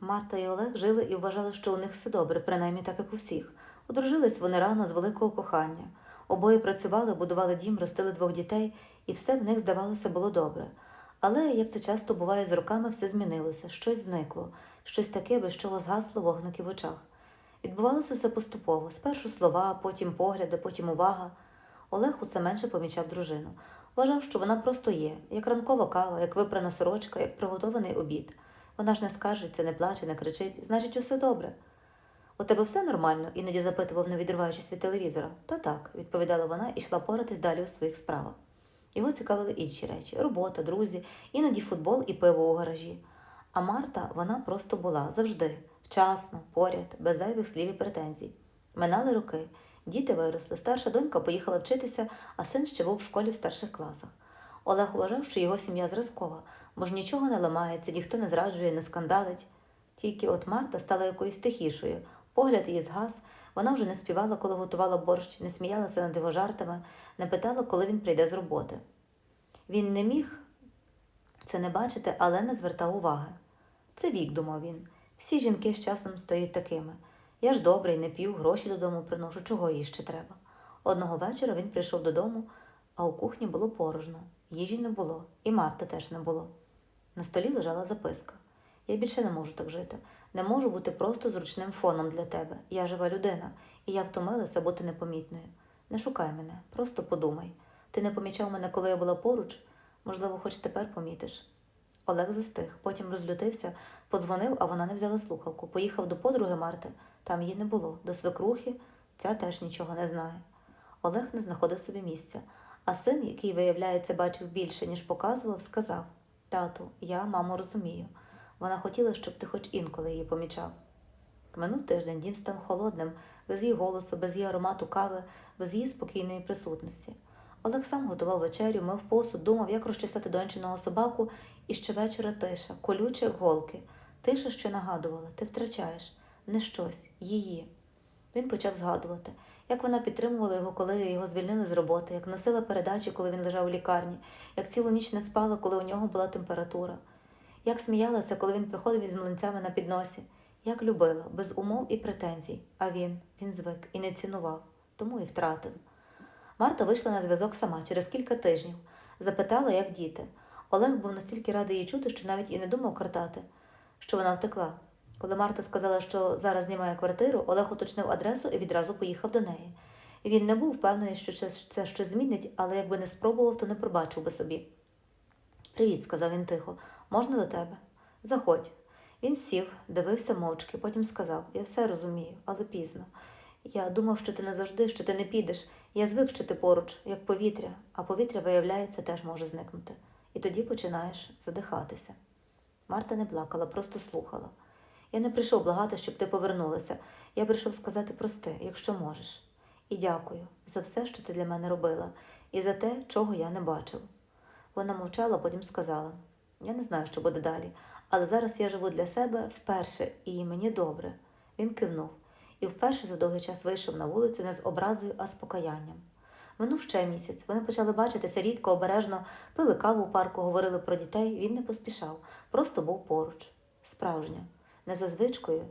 Марта і Олег жили і вважали, що у них все добре, принаймні так, як у всіх. Одружились вони рано з великого кохання. Обоє працювали, будували дім, ростили двох дітей, і все в них, здавалося, було добре. Але, як це часто буває з роками, все змінилося, щось зникло, щось таке, без чого згасли вогники в очах. Відбувалося все поступово: спершу слова, потім погляди, потім увага. Олег усе менше помічав дружину. Вважав, що вона просто є, як ранкова кава, як випрана сорочка, як приготований обід. Вона ж не скаржиться, не плаче, не кричить, значить, усе добре. У тебе все нормально? іноді запитував, не відриваючись від телевізора. Та так, відповідала вона і йшла поратись далі у своїх справах. Його цікавили інші речі робота, друзі, іноді футбол і пиво у гаражі. А Марта, вона просто була завжди, вчасно, поряд, без зайвих слів і претензій. Минали роки, діти виросли, старша донька поїхала вчитися, а син ще був в школі в старших класах. Олег вважав, що його сім'я зразкова, бо ж нічого не ламається, ніхто не зраджує, не скандалить. Тільки от Марта стала якоюсь тихішою, погляд її згас, вона вже не співала, коли готувала борщ, не сміялася над його жартами, не питала, коли він прийде з роботи. Він не міг це не бачити, але не звертав уваги. Це вік, думав він. Всі жінки з часом стають такими. Я ж добрий, не п'ю, гроші додому приношу, чого їй ще треба. Одного вечора він прийшов додому, а у кухні було порожно. Їжі не було, і Марти теж не було. На столі лежала записка. Я більше не можу так жити. Не можу бути просто зручним фоном для тебе. Я жива людина, і я втомилася бути непомітною. Не шукай мене, просто подумай. Ти не помічав мене, коли я була поруч? Можливо, хоч тепер помітиш. Олег застиг, потім розлютився, подзвонив, а вона не взяла слухавку. Поїхав до подруги Марти, там її не було. До свекрухи ця теж нічого не знає. Олег не знаходив собі місця, а син, який, виявляється, бачив більше, ніж показував, сказав: Тату, я маму розумію. Вона хотіла, щоб ти хоч інколи її помічав. Минув тиждень дім став холодним, без її голосу, без її аромату кави, без її спокійної присутності. Олег сам готував вечерю, мив посуд, думав, як розчесати дончиного собаку, і щовечора тиша, колюче, голки. Тиша, що нагадувала, ти втрачаєш не щось, її. Він почав згадувати, як вона підтримувала його, коли його звільнили з роботи, як носила передачі, коли він лежав у лікарні, як цілу ніч не спала, коли у нього була температура, як сміялася, коли він приходив із млинцями на підносі, як любила, без умов і претензій. А він, він звик і не цінував, тому і втратив. Марта вийшла на зв'язок сама через кілька тижнів, запитала, як діти. Олег був настільки радий її чути, що навіть і не думав картати, що вона втекла. Коли Марта сказала, що зараз знімає квартиру, Олег уточнив адресу і відразу поїхав до неї. Він не був впевнений, що це, щось змінить, але якби не спробував, то не пробачив би собі. Привіт, сказав він тихо, можна до тебе? Заходь. Він сів, дивився мовчки, потім сказав: Я все розумію, але пізно. Я думав, що ти не завжди, що ти не підеш. Я звик, що ти поруч, як повітря, а повітря, виявляється, теж може зникнути. І тоді починаєш задихатися. Марта не плакала, просто слухала. Я не прийшов благати, щоб ти повернулася. Я прийшов сказати просте, якщо можеш. І дякую за все, що ти для мене робила, і за те, чого я не бачив. Вона мовчала, потім сказала: Я не знаю, що буде далі, але зараз я живу для себе вперше, і мені добре. Він кивнув і вперше за довгий час вийшов на вулицю не з образою, а з покаянням. Минув ще місяць. Вони почали бачитися рідко, обережно, пили каву у парку, говорили про дітей. Він не поспішав, просто був поруч. Справжньо, не за звичкою,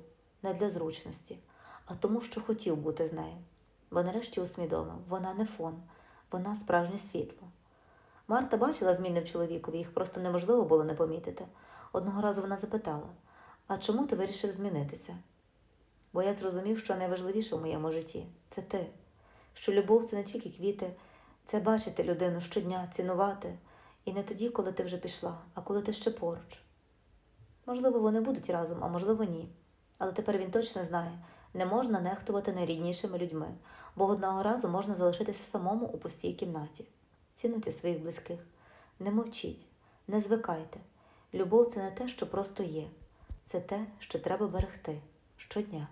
не для зручності, а тому, що хотів бути з нею. Бо нарешті усвідомив, вона не фон, вона справжнє світло. Марта бачила зміни в чоловікові, їх просто неможливо було не помітити. Одного разу вона запитала: А чому ти вирішив змінитися? Бо я зрозумів, що найважливіше в моєму житті це ти, що любов це не тільки квіти, це бачити людину щодня, цінувати, і не тоді, коли ти вже пішла, а коли ти ще поруч. Можливо, вони будуть разом, а можливо, ні. Але тепер він точно знає, не можна нехтувати найріднішими людьми, бо одного разу можна залишитися самому у пустій кімнаті. Цінуйте своїх близьких, не мовчіть, не звикайте. Любов це не те, що просто є, це те, що треба берегти щодня.